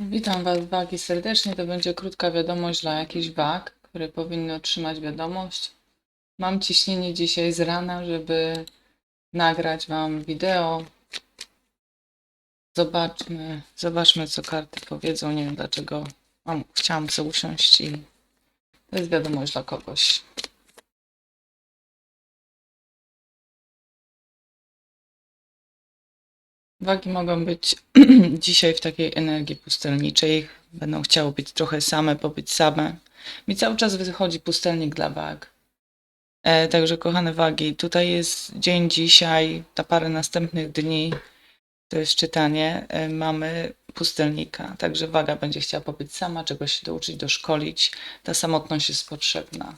Witam Was, wagi, serdecznie. To będzie krótka wiadomość dla jakichś wag, które powinny otrzymać wiadomość. Mam ciśnienie dzisiaj z rana, żeby nagrać Wam wideo. Zobaczmy, zobaczmy, co karty powiedzą. Nie wiem dlaczego mam, chciałam sobie usiąść i to jest wiadomość dla kogoś. Wagi mogą być dzisiaj w takiej energii pustelniczej. Będą chciały być trochę same, pobyć same. Mi cały czas wychodzi pustelnik dla wag. E, także kochane wagi, tutaj jest dzień dzisiaj, na parę następnych dni, to jest czytanie, e, mamy pustelnika. Także waga będzie chciała pobyć sama, czegoś się douczyć, doszkolić. Ta samotność jest potrzebna.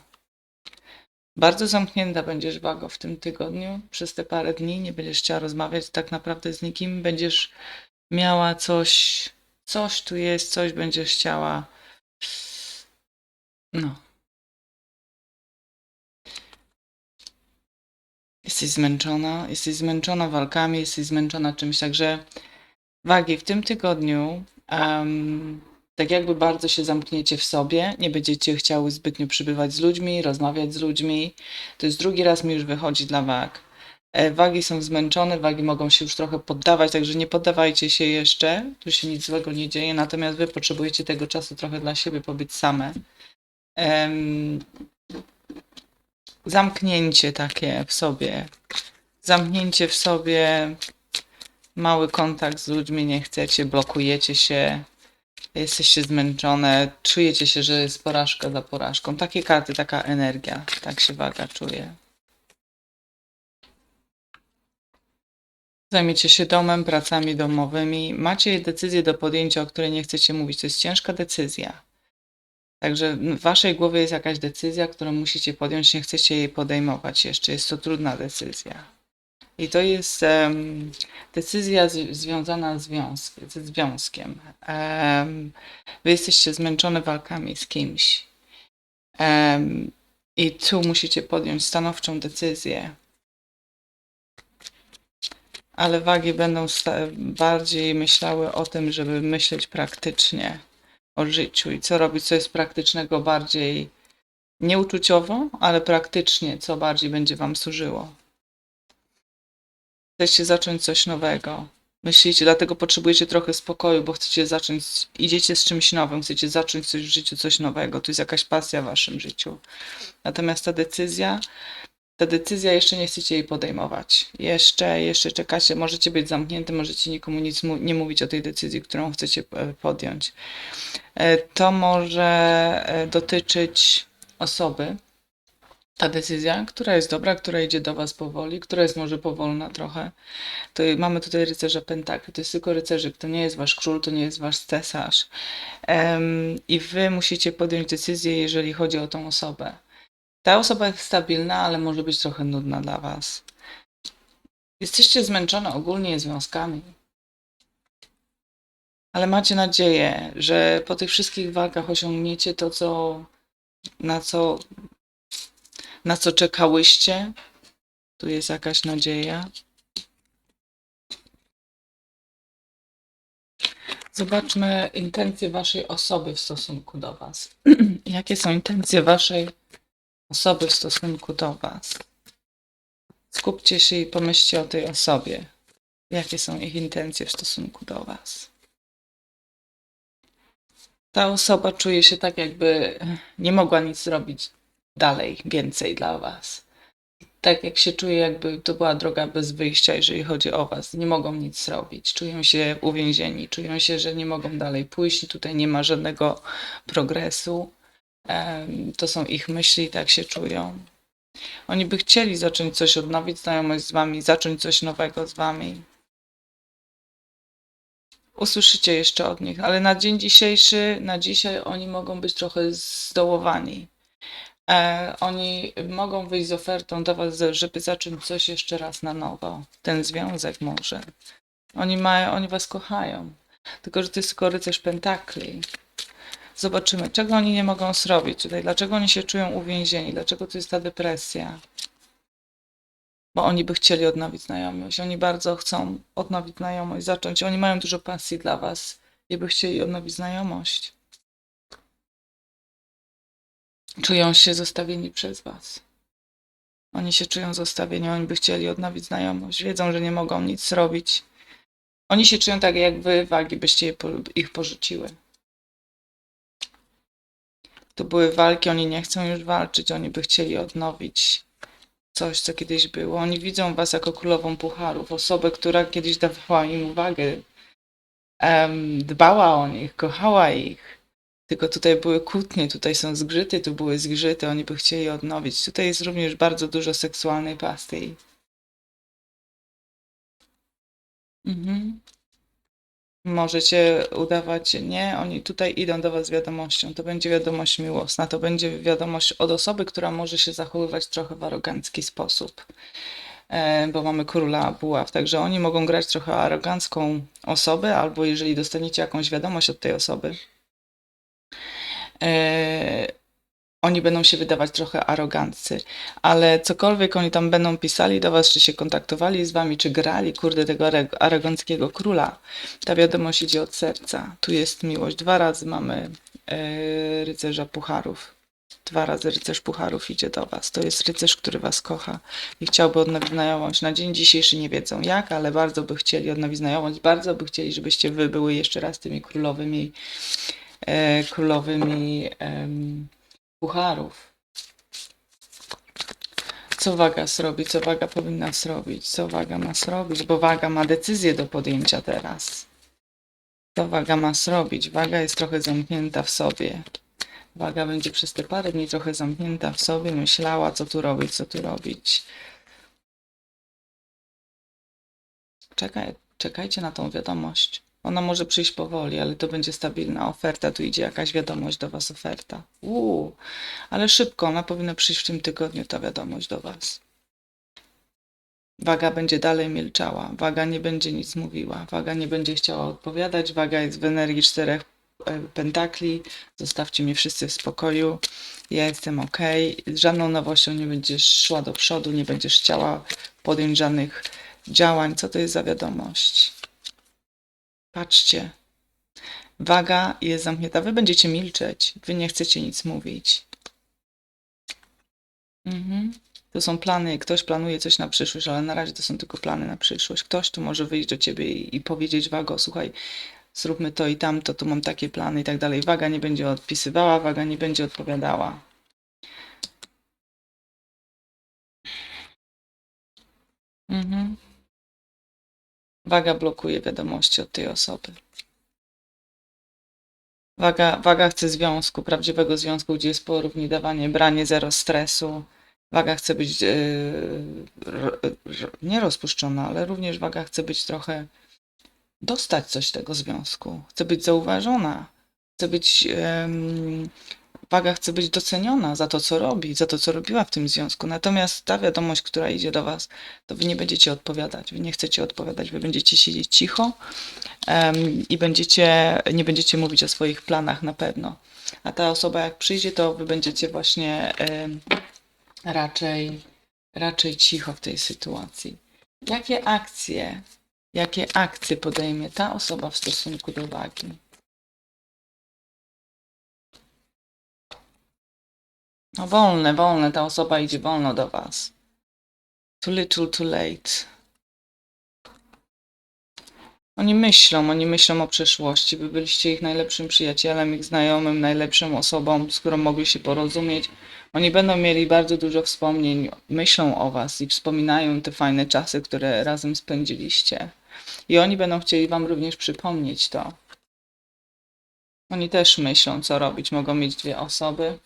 Bardzo zamknięta będziesz wago w tym tygodniu. Przez te parę dni nie będziesz chciała rozmawiać tak naprawdę z nikim. Będziesz miała coś, coś tu jest, coś będziesz chciała. No. Jesteś zmęczona, jesteś zmęczona walkami, jesteś zmęczona czymś, także wagi w tym tygodniu em, tak jakby bardzo się zamkniecie w sobie, nie będziecie chciały zbytnio przybywać z ludźmi, rozmawiać z ludźmi. To jest drugi raz mi już wychodzi dla wag. E, Wagi są zmęczone, wagi mogą się już trochę poddawać, także nie poddawajcie się jeszcze, tu się nic złego nie dzieje, natomiast wy potrzebujecie tego czasu trochę dla siebie, pobyć same. Em, zamknięcie takie w sobie, zamknięcie w sobie, mały kontakt z ludźmi nie chcecie, blokujecie się, jesteście zmęczone, czujecie się, że jest porażka za porażką. Takie karty, taka energia, tak się waga czuje. Zajmiecie się domem, pracami domowymi. Macie decyzję do podjęcia, o której nie chcecie mówić. To jest ciężka decyzja. Także w waszej głowie jest jakaś decyzja, którą musicie podjąć, nie chcecie jej podejmować jeszcze. Jest to trudna decyzja. I to jest em, decyzja z, związana z związk, ze związkiem. Em, wy jesteście zmęczone walkami z kimś. Em, I tu musicie podjąć stanowczą decyzję. Ale wagi będą bardziej myślały o tym, żeby myśleć praktycznie o życiu i co robić, co jest praktycznego bardziej nieuczuciowo, ale praktycznie, co bardziej będzie Wam służyło. Chcecie zacząć coś nowego. Myślicie, dlatego potrzebujecie trochę spokoju, bo chcecie zacząć, idziecie z czymś nowym, chcecie zacząć coś w życiu, coś nowego. To jest jakaś pasja w Waszym życiu. Natomiast ta decyzja, ta decyzja jeszcze nie chcecie jej podejmować. Jeszcze, jeszcze czekacie, możecie być zamknięty, możecie nikomu nic nie mówić o tej decyzji, którą chcecie e, podjąć. E, To może e, dotyczyć osoby, ta decyzja, która jest dobra, która idzie do Was powoli, która jest może powolna trochę. To mamy tutaj rycerza pentakli, to jest tylko rycerzyk, to nie jest Wasz król, to nie jest Wasz cesarz. Em, I Wy musicie podjąć decyzję, jeżeli chodzi o tą osobę. Ta osoba jest stabilna, ale może być trochę nudna dla Was. Jesteście zmęczone ogólnie związkami. Ale macie nadzieję, że po tych wszystkich walkach osiągniecie to, co, na co, na co czekałyście. Tu jest jakaś nadzieja. Zobaczmy intencje Waszej osoby w stosunku do Was. Jakie są intencje Waszej osoby w stosunku do Was? Skupcie się i pomyślcie o tej osobie. Jakie są ich intencje w stosunku do Was? Ta osoba czuje się tak, jakby nie mogła nic zrobić dalej, więcej dla Was. Tak jak się czuje, jakby to była droga bez wyjścia, jeżeli chodzi o Was. Nie mogą nic zrobić, czują się uwięzieni, czują się, że nie mogą dalej pójść, tutaj nie ma żadnego progresu. To są ich myśli, tak się czują. Oni by chcieli zacząć coś odnowić, znajomość z Wami, zacząć coś nowego z Wami. Usłyszycie jeszcze od nich, ale na dzień dzisiejszy, na dzisiaj oni mogą być trochę zdołowani. E, oni mogą wyjść z ofertą do Was, żeby zacząć coś jeszcze raz na nowo. Ten związek może. Oni, mają, oni Was kochają. Tylko, że to jest tylko rycerz pentakli. Zobaczymy, czego oni nie mogą zrobić tutaj. Dlaczego oni się czują uwięzieni? Dlaczego to jest ta depresja? Bo oni by chcieli odnowić znajomość. Oni bardzo chcą odnowić znajomość, zacząć. Oni mają dużo pasji dla Was i by chcieli odnowić znajomość. Czują się zostawieni przez was. Oni się czują zostawieni, oni by chcieli odnowić znajomość. Wiedzą, że nie mogą nic zrobić. Oni się czują tak, jak wy, wagi, byście ich porzuciły. To były walki, oni nie chcą już walczyć, oni by chcieli odnowić coś, co kiedyś było. Oni widzą was jako królową pucharów, osobę, która kiedyś dawała im uwagę, dbała o nich, kochała ich. Tylko tutaj były kłótnie, tutaj są zgrzyty, tu były zgrzyty, oni by chcieli odnowić. Tutaj jest również bardzo dużo seksualnej pasty. Mhm. Możecie udawać, nie, oni tutaj idą do Was z wiadomością. To będzie wiadomość miłosna, to będzie wiadomość od osoby, która może się zachowywać trochę w arogancki sposób, e, bo mamy króla buław, także oni mogą grać trochę arogancką osobę, albo jeżeli dostaniecie jakąś wiadomość od tej osoby, oni będą się wydawać trochę aroganccy, ale cokolwiek oni tam będą pisali do was, czy się kontaktowali z wami, czy grali, kurde, tego aroganckiego króla, ta wiadomość idzie od serca. Tu jest miłość. Dwa razy mamy e, rycerza pucharów. Dwa razy rycerz pucharów idzie do was. To jest rycerz, który was kocha i chciałby odnowić znajomość. Na dzień dzisiejszy nie wiedzą jak, ale bardzo by chcieli odnowić znajomość. Bardzo by chcieli, żebyście wy były jeszcze raz tymi królowymi, e, królowymi pucharów. Co waga zrobi, co waga powinna zrobić, co waga ma zrobić, bo waga ma decyzję do podjęcia teraz. Co waga ma zrobić? Waga jest trochę zamknięta w sobie. Waga będzie przez te parę dni trochę zamknięta w sobie, myślała, co tu robić, co tu robić. Czekaj, czekajcie na tą wiadomość. Ona może przyjść powoli, ale to będzie stabilna oferta. Tu idzie jakaś wiadomość do Was, oferta. Uuu, ale szybko, ona powinna przyjść w tym tygodniu, ta wiadomość do Was. Waga będzie dalej milczała, waga nie będzie nic mówiła, waga nie będzie chciała odpowiadać, waga jest w energii czterech e, pentakli. Zostawcie mnie wszyscy w spokoju. Ja jestem ok. Żadną nowością nie będziesz szła do przodu, nie będziesz chciała podjąć żadnych działań. Co to jest za wiadomość? Patrzcie. Waga jest zamknięta. Wy będziecie milczeć. Wy nie chcecie nic mówić. Mhm. To są plany. Ktoś planuje coś na przyszłość, ale na razie to są tylko plany na przyszłość. Ktoś tu może wyjść do ciebie i, i powiedzieć Wago, słuchaj, zróbmy to i tamto, tu mam takie plany i tak dalej. Waga nie będzie odpisywała, waga nie będzie odpowiadała. Mhm. Waga blokuje wiadomości od tej osoby. Waga, waga chce związku, prawdziwego związku, gdzie jest porównywanie, branie, zero stresu. Waga chce być ro- nie rozpuszczona, ale również waga chce być trochę dostać coś z tego związku. Chce być zauważona. Chce być waga chce być doceniona za to, co robi, za to, co robiła w tym związku. Natomiast ta wiadomość, która idzie do was, to wy nie będziecie odpowiadać. Wy nie chcecie odpowiadać, wy będziecie siedzieć cicho em, i będziecie, nie będziecie mówić o swoich planach na pewno. A ta osoba jak przyjdzie, to wy będziecie właśnie em, raczej, raczej cicho w tej sytuacji. Jakie akcje, jakie akcje podejmie ta osoba w stosunku do wagi? No wolne, wolne, ta osoba idzie wolno do was. Too little, too late. Oni myślą, oni myślą o przyszłości. Wy byliście ich najlepszym przyjacielem, ich znajomym, najlepszą osobą, z którą mogli się porozumieć. Oni będą mieli bardzo dużo wspomnień, myślą o was i wspominają te fajne czasy, które razem spędziliście. I oni będą chcieli wam również przypomnieć to. Oni też myślą, co robić. Mogą mieć dwie osoby,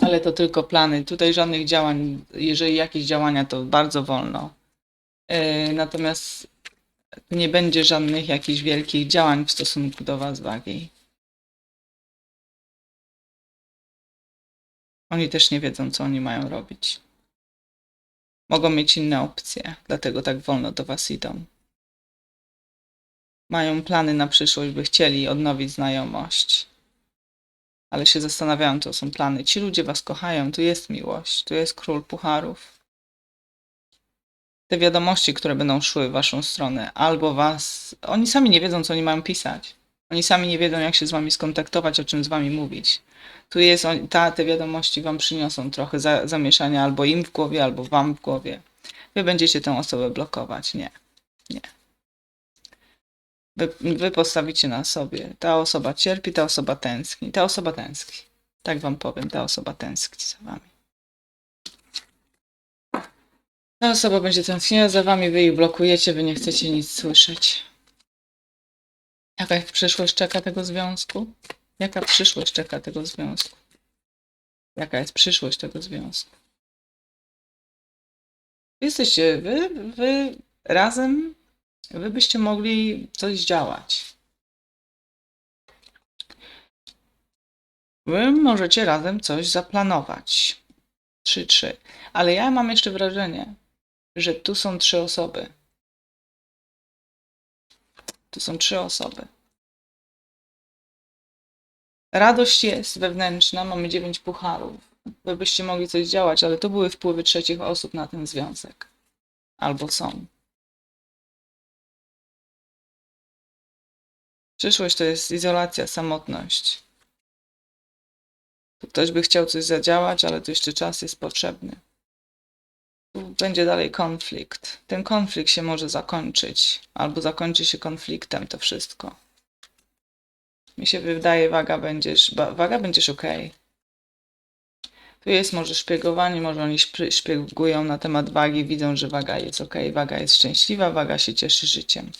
ale to tylko plany. Tutaj żadnych działań, jeżeli jakieś działania, to bardzo wolno. Yy, Natomiast nie będzie żadnych jakichś wielkich działań w stosunku do Was wagi. Oni też nie wiedzą, co oni mają robić. Mogą mieć inne opcje, dlatego tak wolno do Was idą. Mają plany na przyszłość, by chcieli odnowić znajomość. Ale się zastanawiają, co są plany. Ci ludzie Was kochają, tu jest miłość, tu jest król pucharów. Te wiadomości, które będą szły w Waszą stronę, albo Was. Oni sami nie wiedzą, co oni mają pisać. Oni sami nie wiedzą, jak się z wami skontaktować, o czym z wami mówić. Tu jest, ta, te wiadomości wam przyniosą trochę za, zamieszania albo im w głowie, albo wam w głowie. Wy będziecie tę osobę blokować. Nie. Nie. Wy, wy postawicie na sobie. Ta osoba cierpi, ta osoba tęskni. Ta osoba tęskni. Tak wam powiem, ta osoba tęskni za wami. Ta osoba będzie tęskniła za wami, wy ich blokujecie, wy nie chcecie nic słyszeć. Jaka przyszłość czeka tego związku? Jaka przyszłość czeka tego związku? Jaka jest przyszłość tego związku? Jesteście wy, wy razem, wy byście mogli coś działać. Wy możecie razem coś zaplanować. 3-3. Ale ja mam jeszcze wrażenie, że tu są trzy osoby. Tu są trzy osoby. Radość jest wewnętrzna, mamy dziewięć pucharów. Wy byście mogli coś działać, ale to były wpływy trzecich osób na ten związek. Albo są. Przyszłość to jest izolacja, samotność. Tu ktoś by chciał coś zadziałać, ale tu jeszcze czas jest potrzebny. Tu będzie dalej konflikt. Ten konflikt się może zakończyć, albo zakończy się konfliktem to wszystko. Mi się wydaje, waga będziesz, waga będziesz ok. Tu jest może szpiegowanie, może oni szpiegują na temat wagi, widzą, że waga jest ok, waga jest szczęśliwa, waga się cieszy życiem.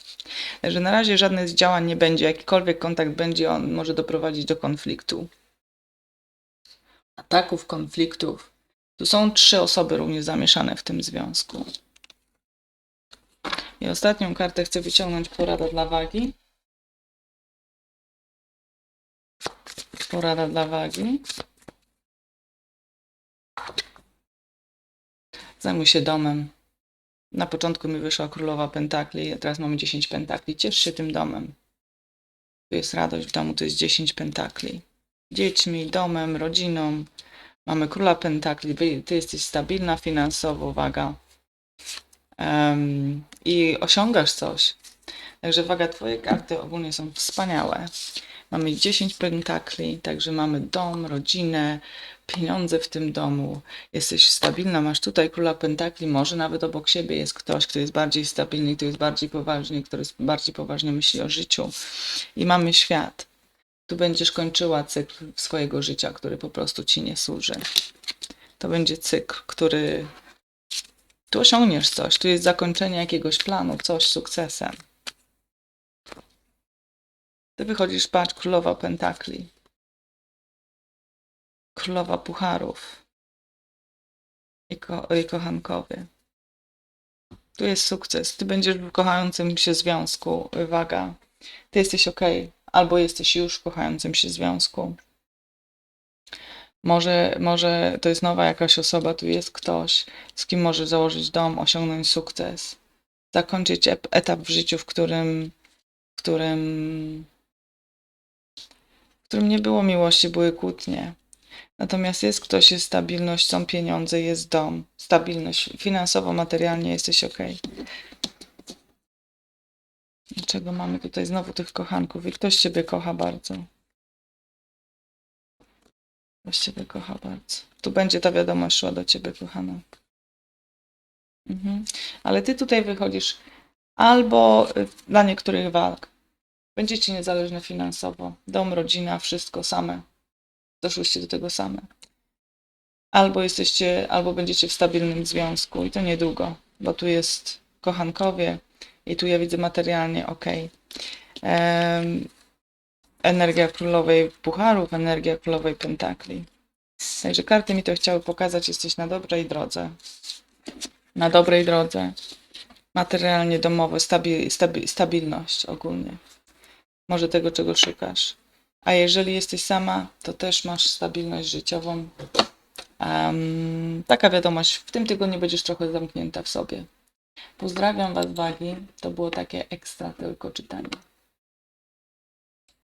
Także na razie żadnych działań nie będzie, jakikolwiek kontakt będzie, on może doprowadzić do konfliktu. Ataków, konfliktów. Tu są trzy osoby również zamieszane w tym związku. I ostatnią kartę chcę wyciągnąć porada dla wagi. Porada dla wagi. Zajmuj się domem. Na początku mi wyszła królowa pentakli, a teraz mamy 10 pentakli. Ciesz się tym domem. Tu jest radość w domu, to jest 10 pentakli. Dziećmi, domem, rodziną. Mamy króla pentakli. Ty jesteś stabilna finansowo, waga. Em, I osiągasz coś. Także waga, twoje karty ogólnie są wspaniałe. Mamy 10 pentakli, także mamy dom, rodzinę, pieniądze w tym domu. Jesteś stabilna, masz tutaj króla pentakli, może nawet obok siebie jest ktoś, kto jest bardziej stabilny, kto jest bardziej poważny, który jest bardziej poważnie myśli o życiu. I mamy świat. Tu będziesz kończyła cykl swojego życia, który po prostu ci nie służy. To będzie cykl, który tu osiągniesz coś, tu jest zakończenie jakiegoś planu, coś sukcesem. Ty wychodzisz, patrz, królowa pentakli. Królowa pucharów. I, ko- i kochankowie. Tu jest sukces. Ty będziesz w kochającym się związku. Waga. Ty jesteś ok. Albo jesteś już w kochającym się związku. Może, może to jest nowa jakaś osoba, tu jest ktoś, z kim możesz założyć dom, osiągnąć sukces. Zakończyć etap w życiu, w którym, w którym którym nie było miłości, były kłótnie. Natomiast jest ktoś, jest stabilność, są pieniądze, jest dom, stabilność finansowo, materialnie jesteś ok. Dlaczego mamy tutaj znowu tych kochanków? I ktoś Ciebie kocha bardzo. Ktoś Ciebie kocha bardzo. Tu będzie ta wiadomość szła do Ciebie, kochana. Mhm. Ale Ty tutaj wychodzisz albo y, dla niektórych walk. Będziecie niezależne finansowo. Dom, rodzina, wszystko same. Doszłyście do tego same. Albo jesteście, albo będziecie w stabilnym związku i to niedługo, bo tu jest kochankowie i tu ja widzę materialnie ok. Em, energia królowej pucharów, energia królowej pentakli. Także karty mi to chciały pokazać, jesteś na dobrej drodze. Na dobrej drodze. Materialnie, domowo, stabi, stabi, stabilność ogólnie może tego, czego szukasz. A jeżeli jesteś sama, to też masz stabilność życiową. Em, taka wiadomość, w tym tygodniu będziesz trochę zamknięta w sobie. Pozdrawiam Was, wagi. To było takie ekstra tylko czytanie.